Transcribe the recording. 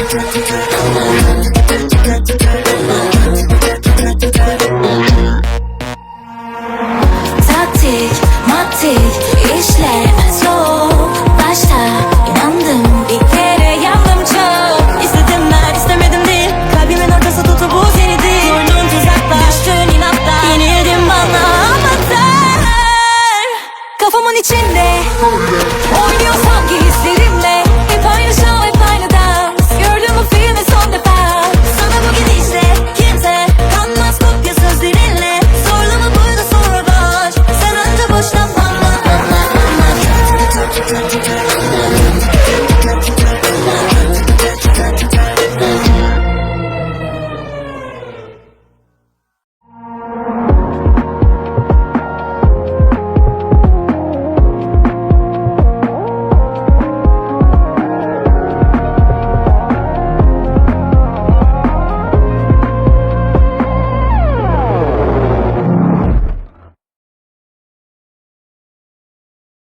Taktik, matik, işler zor. Başta inandım bir kere yandım çok. İstedim ben istemedim değil. Kalbimin ortası tutu seni değil. Kurdun tuzaklar, düştün inatla. Yenildim bana ama sen Kafamın içinde Oynuyor sanki